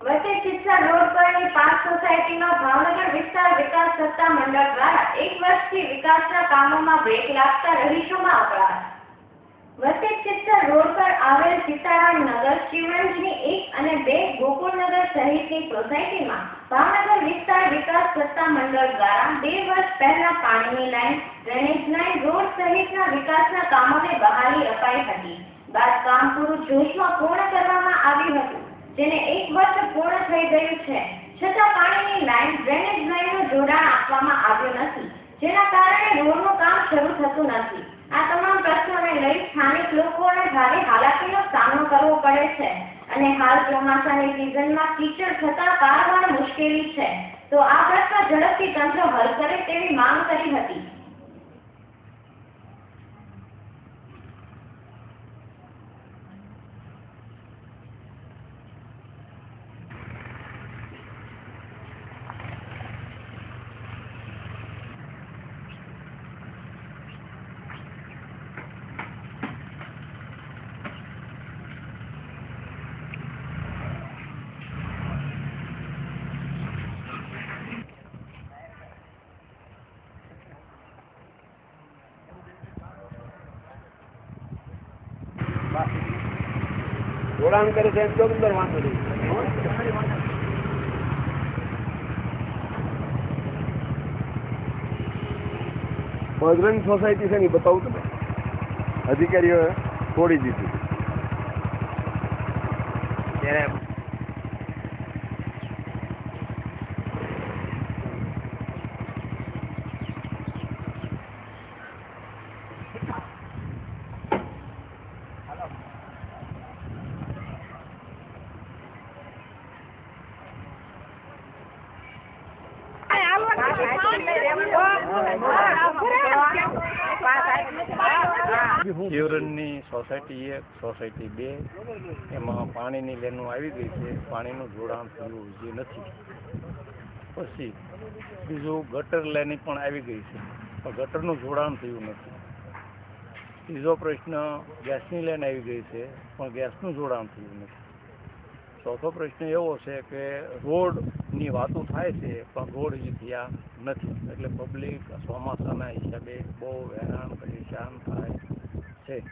વચ્ચે ચિત્સા રોડ પરની પાંચ સોસાયટીમાં ભાવનગર વિસ્તાર વિકાસ સત્તા મંડળ દ્વારા એક વર્ષથી વિકાસના કામોમાં બ્રેક લાગતા રહીશોમાં અકળાટ. વચ્ચે ચિત્સા રોડ પર આવેલ સીતારામ નગર શિવરંજની એક અને બે ગોકુળનગર સહિતની સોસાયટીમાં ભાવનગર વિસ્તાર વિકાસ સત્તા મંડળ દ્વારા બે વર્ષ પહેલા પાણીની લાઈન, ડ્રેનેજ લાઈન, રોડ સહિતના વિકાસના કામોને બહાલી અપાઈ હતી. બાદ કામ પૂરું જોશમાં પૂર્ણ કરવામાં આવ્યું હતું. જેને એક વર્ષ પૂર્ણ થઈ ગયું છે. છતાં પાણીની લાઈન ડ્રેનેજ લાઈનનું જોડાણ આપવામાં આવ્યું નથી, જેના કારણે રોડનું કામ શરૂ થતું નથી. આ તમામ પ્રશ્નોને લઈ સ્થાનિક લોકોને ભારે હાલાકીનો સામનો કરવો પડે છે અને હાલ ચોમાસાની સિઝનમાં કીચડ થતા પારવાર મુશ્કેલી છે. તો આ પ્રશ્ન ઝડપથી તંત્ર હલ કરે તેવી માંગ કરી હતી. જોડાણ કરે છે એમ કેવું અંદર વાંધો નહીં. બજરંગ સોસાયટી છે ને બતાવું તમે અધિકારીઓએ છોડી દીધી. ત્યારે શિવરણની સોસાયટી એક સોસાયટી બે, એમાં પાણીની લેનું આવી ગઈ છે. પાણીનું જોડાણ થયું જે નથી. પછી બીજું ગટર લેની પણ આવી ગઈ છે. પણ ગટરનું જોડાણ થયું નથી. ત્રીજો પ્રશ્ન, ગેસની લેન આવી ગઈ છે, પણ ગેસનું જોડાણ થયું નથી. ચોથો પ્રશ્ન એવો છે કે રોડની વાતો થાય છે પણ રોડ હજી થયા નથી. એટલે પબ્લિક ચોમાસાના હિસાબે બહુ હેરાન પરેશાન થાય છે.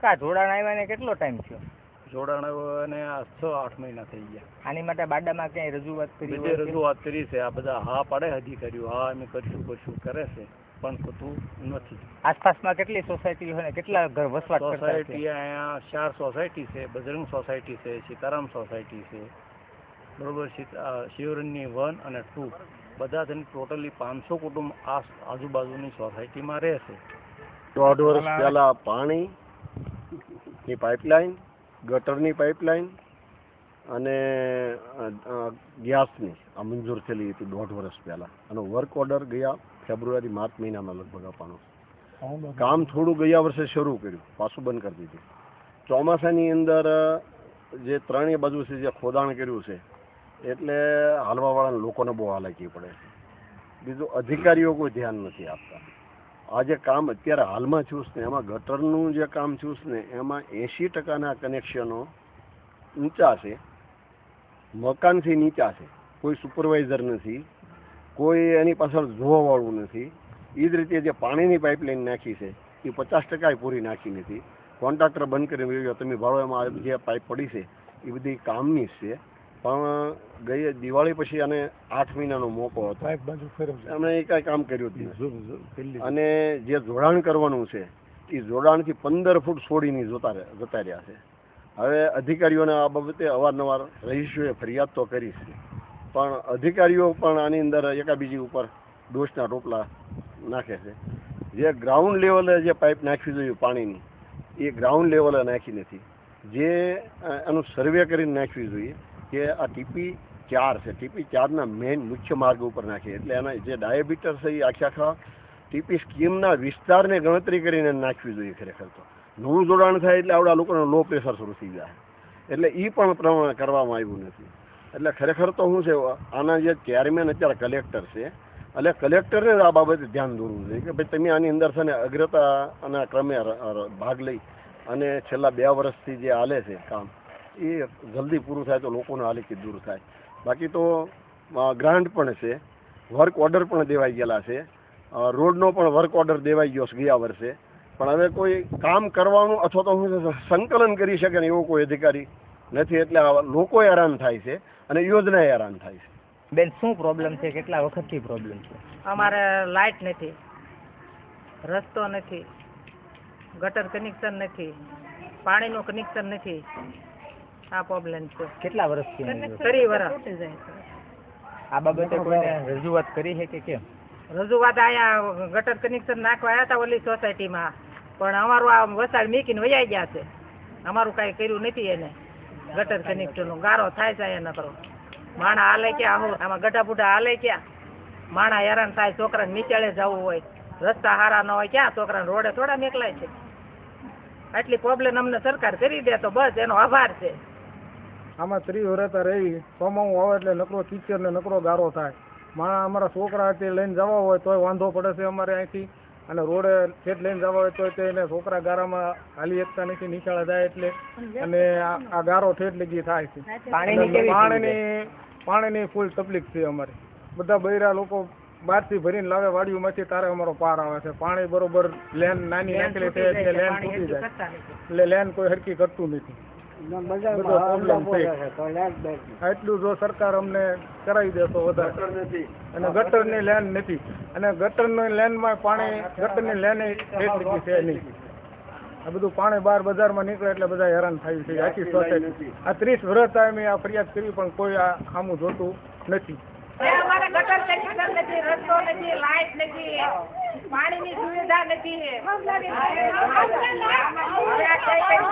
કા જોડાણ આવ્યા ને કેટલો ટાઈમ થયો? જોડાણ આ છ આઠ મહિના થઈ ગયા. આની માટે બાડામાં ક્યાંય રજૂઆત કરી? રજૂઆત કરી છે. આ બધા હા પાડે કર્યું. હા અમે કરશું કરશું કરે છે. પણ થતું નથી. આસપાસમાં કેટલી સોસાયટી હોય ને કેટલા ઘર વસવાટ સોસાયટી અહીંયા ચાર સોસાયટી છે બજરંગ સોસાયટી છે સીતારામ સોસાયટી છે બરોબર? શિવરણની વન અને ટુ. બધા થઈને ટોટલી પાંચસો કુટુંબ આ આજુબાજુની સોસાયટીમાં રહેશે દોઢ વર્ષ પહેલા પાણી ની પાઇપલાઇન ગટરની પાઇપલાઇન અને ગેસની. મંજૂર થયેલી હતી દોઢ વર્ષ પહેલા. અને વર્ક ઓર્ડર ગયા ફેબ્રુઆરી માર્ચ મહિનામાં લગભગ આપવાનો. કામ થોડું ગયા વર્ષે શરૂ કર્યું પાછું બંધ કરી દીધું. ચોમાસાની અંદર જે ત્રણેય બાજુ છે જે ખોદાણ કર્યું છે એટલે હાલવાવાળા લોકોને બહુ હાલાકી પડે છે. બીજું અધિકારીઓ કોઈ ધ્યાન નથી આપતા. આ જે કામ અત્યારે હાલમાં છું ને એમાં ગટરનું જે કામ છું ને એમાં એંશી ટકાના કનેક્શનો ઊંચા છે મકાનથી નીચા છે. કોઈ સુપરવાઇઝર નથી કોઈ એની પાછળ જોવાવાળું નથી. એ જ રીતે જે પાણીની પાઇપલાઇન નાખી છે એ પચાસ ટકા પૂરી નાખી નથી. કોન્ટ્રાક્ટર બંધ કરી ગયો તમે ભાડો એમાં જે પાઇપ પડી છે એ બધી કામની છે. પણ ગઈ દિવાળી પછી આને આઠ મહિનાનો મોકો હતો. એમણે એ કાંઈ કામ કર્યું હતું અને જે જોડાણ કરવાનું છે એ જોડાણથી પંદર ફૂટ છોડીને જોતા જતા રહ્યા છે. હવે અધિકારીઓને આ બાબતે અવારનવાર રહીશોએ ફરિયાદ તો કરી છે. પણ અધિકારીઓ પણ આની અંદર એકાબીજી ઉપર દોષના ટોપલા નાખે છે. જે ગ્રાઉન્ડ લેવલે જે પાઇપ નાખવી જોઈએ પાણીની, એ ગ્રાઉન્ડ લેવલે નાખી નથી. જે એનું સર્વે કરીને નાખવી જોઈએ કે આ ટીપી ચાર છે. ટીપી ચારના મેઇન મુખ્ય માર્ગ ઉપર નાખીએ એટલે એના જે ડાયાબિટર છે એ આખા આખા ટીપી સ્કીમના વિસ્તારને ગણતરી કરીને નાખવી જોઈએ ખરેખર તો. નવું જોડાણ થાય એટલે આવડા લોકોને લો પ્રેશર શરૂ થઈ જાય. એટલે એ પણ પ્રમાણે કરવામાં આવ્યું નથી. એટલે ખરેખર તો શું છે, આના જે ચેરમેન અત્યારે કલેક્ટર છે, એટલે કલેક્ટરે જ આ બાબતે ધ્યાન દોરવું જોઈએ કે ભાઈ તમે આની અંદર છે ને અગ્રતા અને ક્રમે ભાગ લઈ અને છેલ્લા બે વર્ષથી જે હાલે છે કામ, એ જલ્દી પૂરું થાય તો લોકોને હાલીકી દૂર થાય. બાકી તો ગ્રાન્ટ પણ છે વર્ક ઓર્ડર પણ દેવાઈ ગયેલા છે રોડનો પણ વર્ક ઓર્ડર દેવાઈ ગયો છે ગયા વર્ષે. પણ હવે કોઈ કામ કરવાનું અથવા તો હું સંકલન કરી શકે ને એવો કોઈ અધિકારી નથી એટલે આ લોકો હેરાન થાય છે અને યોજના હેરાન થાય છે. બેન શું પ્રોબ્લેમ છે? કેટલા વખતથી પ્રોબ્લેમ છે? અમારે લાઇટ નથી રસ્તો નથી ગટર કનેક્શન નથી પાણીનું કનેક્શન નથી. આ પ્રોબ્લેમ છે. કેટલા વર્ષથી જો? ફરી આ બાબતે કોઈને રજૂઆત કરી છે કે કેમ? રજૂઆત અહીંયા ગટર કનેક્શન નાખવા આવ્યા હતા ઓલી સોસાયટીમાં પણ અમારું આ વસાડ મીકીને વૈયા ગયા છે. અમારું કાંઈ કર્યું નથી એને. ગટર કનેક્શનનું ગારો થાય છે એના કરો માણા હાલે ક્યાં હું આમાં ગઢા બુઢા હાલે ક્યાં? માણા હેરાન થાય, છોકરાને નીચાળે જવું હોય. રસ્તા હારા ન હોય, ક્યાં છોકરાને રોડે થોડા નીકળાય છે? આટલી પ્રોબ્લેમ અમને સરકાર કરી દે તો બસ, એનો આભાર છે. આમાં સ્ત્રી વરતા રહી, સોમાવું આવે એટલે નકરો કિચર ને નકરો ગારો થાય. માણા અમારા છોકરા લઈને જવા હોય તોય વાંધો પડે છે અમારે અહીંથી. અને રોડે છેટ લઈને જવા હોય તો એને છોકરા ગારામાં હાલી એકતા નથી નીકળા જાય એટલે. અને આ ગારો ઠેઠ લગી થાય છે. પાણીની પાણીની પાણીની ફૂલ તકલીફ છે અમારે. બધા બૈરા લોકો બહારથી ભરીને લાવે વાડીઓમાંથી તારે અમારો પાર આવે છે. પાણી બરોબર લેન નાની નાખેલી છે એટલે લેન તૂટી જાય. એટલે લેન કોઈ હરકી કરતું નથી. બધો પ્રોબ્લેમ છે. આટલું જો સરકાર અમને કરાવી દે તો વધારે. અને ગટરની લેન નથી. અને ગટરની લેનમાં પાણી ગટરની લેન છે નહીં. આ બધું પાણી બહાર બજારમાં નીકળે એટલે બધા હેરાન થાય છે. આખી સોસાયટી. આ ત્રીસ વર્ષ ટાઈમે આ ફરિયાદ કરી પણ કોઈ આ ખામું જોતું નથી. અમારે ગટર નથી રસ્તો નથી લાઇટ નથી. પાણીની સુવિધા નથી હવે આ કઈ કઈ